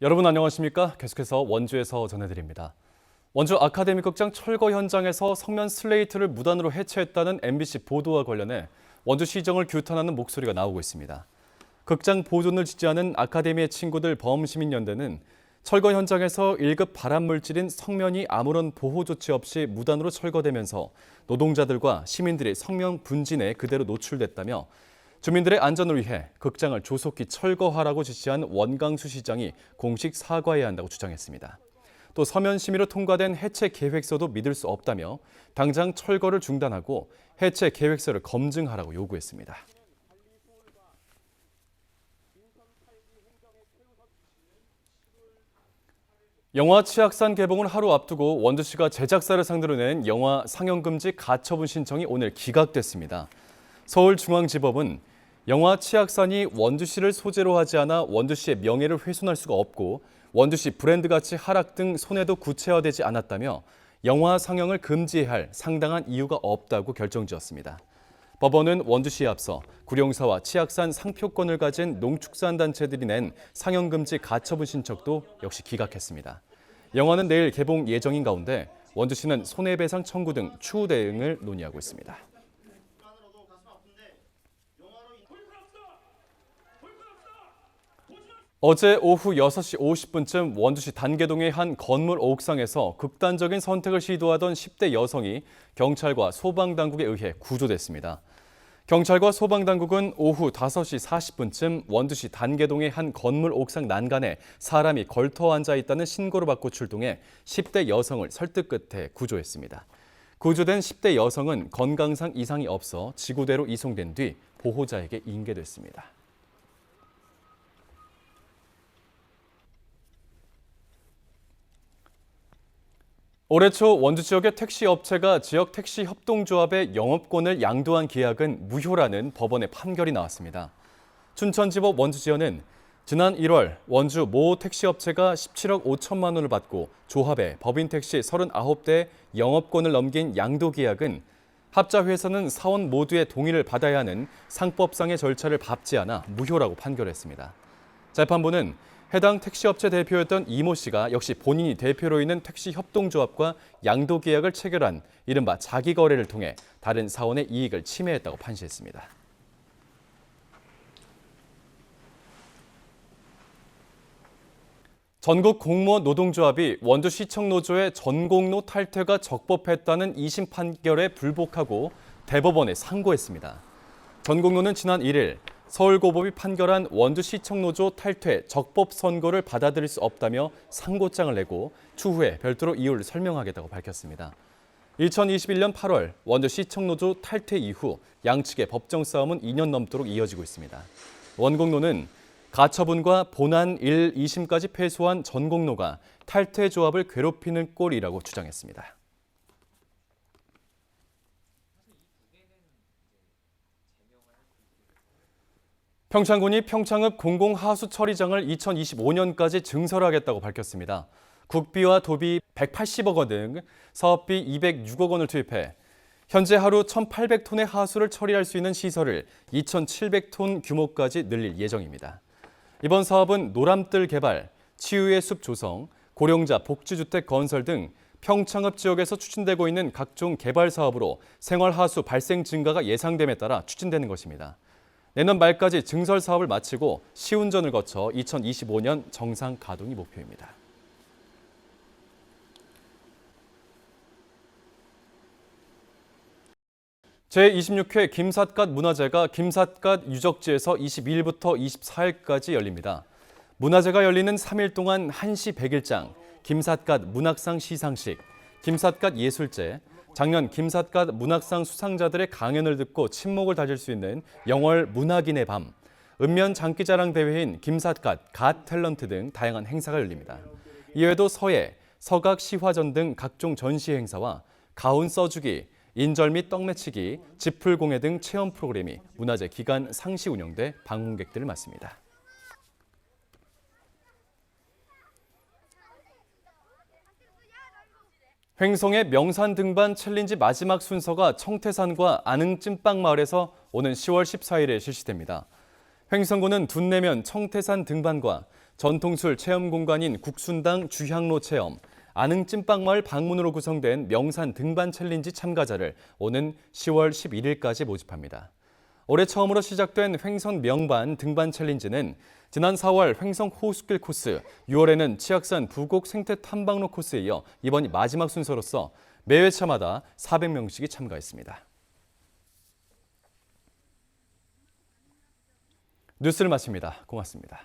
여러분 안녕하십니까? 계속해서 원주에서 전해드립니다. 원주 아카데미 극장 철거 현장에서 성면 슬레이트를 무단으로 해체했다는 MBC 보도와 관련해 원주 시정을 규탄하는 목소리가 나오고 있습니다. 극장 보존을 지지하는 아카데미의 친구들 범시민연대는 철거 현장에서 1급 발암물질인 성면이 아무런 보호 조치 없이 무단으로 철거되면서 노동자들과 시민들이 성명 분진에 그대로 노출됐다며 주민들의 안전을 위해 극장을 조속히 철거하라고 지시한 원강수 시장이 공식 사과해야 한다고 주장했습니다. 또 서면 심의로 통과된 해체 계획서도 믿을 수 없다며 당장 철거를 중단하고 해체 계획서를 검증하라고 요구했습니다. 영화 치악산 개봉을 하루 앞두고 원주시가 제작사를 상대로 낸 영화 상영금지 가처분 신청이 오늘 기각됐습니다. 서울중앙지법은 영화 치악산이 원주시를 소재로 하지 않아 원주시의 명예를 훼손할 수가 없고 원주시 브랜드 가치 하락 등 손해도 구체화되지 않았다며 영화 상영을 금지해야 할 상당한 이유가 없다고 결정지었습니다. 법원은 원주시에 앞서 구룡사와 치악산 상표권을 가진 농축산단체들이 낸 상영금지 가처분 신청도 역시 기각했습니다. 영화는 내일 개봉 예정인 가운데 원주시는 손해배상 청구 등 추후 대응을 논의하고 있습니다. 어제 오후 6시 50분쯤 원주시 단계동의 한 건물 옥상에서 극단적인 선택을 시도하던 10대 여성이 경찰과 소방당국에 의해 구조됐습니다. 경찰과 소방당국은 오후 5시 40분쯤 원주시 단계동의 한 건물 옥상 난간에 사람이 걸터 앉아 있다는 신고를 받고 출동해 10대 여성을 설득 끝에 구조했습니다. 구조된 10대 여성은 건강상 이상이 없어 지구대로 이송된 뒤 보호자에게 인계됐습니다. 올해 초 원주 지역의 택시 업체가 지역 택시 협동조합의 영업권을 양도한 계약은 무효라는 법원의 판결이 나왔습니다. 춘천지법 원주지연은 지난 1월 원주 모 택시 업체가 17억 5천만 원을 받고 조합에 법인 택시 39대 영업권을 넘긴 양도 계약은 합자 회사는 사원 모두의 동의를 받아야 하는 상법상의 절차를 밟지 않아 무효라고 판결했습니다. 재판부는 해당 택시업체 대표였던 이모 씨가 역시 본인이 대표로 있는 택시 협동조합과 양도 계약을 체결한 이른바 자기 거래를 통해 다른 사원의 이익을 침해했다고 판시했습니다. 전국 공무원 노동조합이 원주시청 노조의 전공로 탈퇴가 적법했다는 2심 판결에 불복하고 대법원에 상고했습니다. 전공로는 지난 1일 서울고법이 판결한 원주시청 노조 탈퇴 적법 선고를 받아들일 수 없다며 상고장을 내고 추후에 별도로 이유를 설명하겠다고 밝혔습니다. 2021년 8월 원주시청 노조 탈퇴 이후 양측의 법정 싸움은 2년 넘도록 이어지고 있습니다. 원공로는 가처분과 본안 1, 2심까지 패소한 전공로가 탈퇴 조합을 괴롭히는 꼴이라고 주장했습니다. 평창군이 평창읍 공공하수 처리장을 2025년까지 증설하겠다고 밝혔습니다. 국비와 도비 180억 원 등 사업비 206억 원을 투입해 현재 하루 1,800톤의 하수를 처리할 수 있는 시설을 2,700톤 규모까지 늘릴 예정입니다. 이번 사업은 노람뜰 개발, 치유의 숲 조성, 고령자 복지주택 건설 등 평창읍 지역에서 추진되고 있는 각종 개발 사업으로 생활 하수 발생 증가가 예상됨에 따라 추진되는 것입니다. 내년 말까지 증설 사업을 마치고 시운전을 거쳐 2025년 정상 가동이 목표입니다. 제26회 김삿갓 문화제가 김삿갓 유적지에서 22일부터 24일까지 열립니다. 문화제가 열리는 3일 동안 한시 백일장, 김삿갓 문학상 시상식, 김삿갓 예술제, 작년 김삿갓 문학상 수상자들의 강연을 듣고 친목을 다질 수 있는 영월 문학인의 밤, 읍면 장기자랑 대회인 김삿갓 갓 탤런트 등 다양한 행사가 열립니다. 이외에도 서예, 서각 시화전 등 각종 전시 행사와 가운 써주기, 인절 및 떡매치기, 지풀공예 등 체험 프로그램이 문화재 기간 상시 운영돼 방문객들을 맞습니다. 횡성의 명산 등반 챌린지 마지막 순서가 청태산과 안흥 찐빵 마을에서 오는 10월 14일에 실시됩니다. 횡성군은 둔내면 청태산 등반과 전통술 체험 공간인 국순당 주향로 체험, 안흥 찐빵 마을 방문으로 구성된 명산 등반 챌린지 참가자를 오는 10월 11일까지 모집합니다. 올해 처음으로 시작된 횡성 명반 등반 챌린지는 지난 4월 횡성 호수길 코스, 6월에는 치악산 부곡 생태 탐방로 코스에 이어 이번이 마지막 순서로서 매 회차마다 400명씩이 참가했습니다. 뉴스를 마칩니다. 고맙습니다.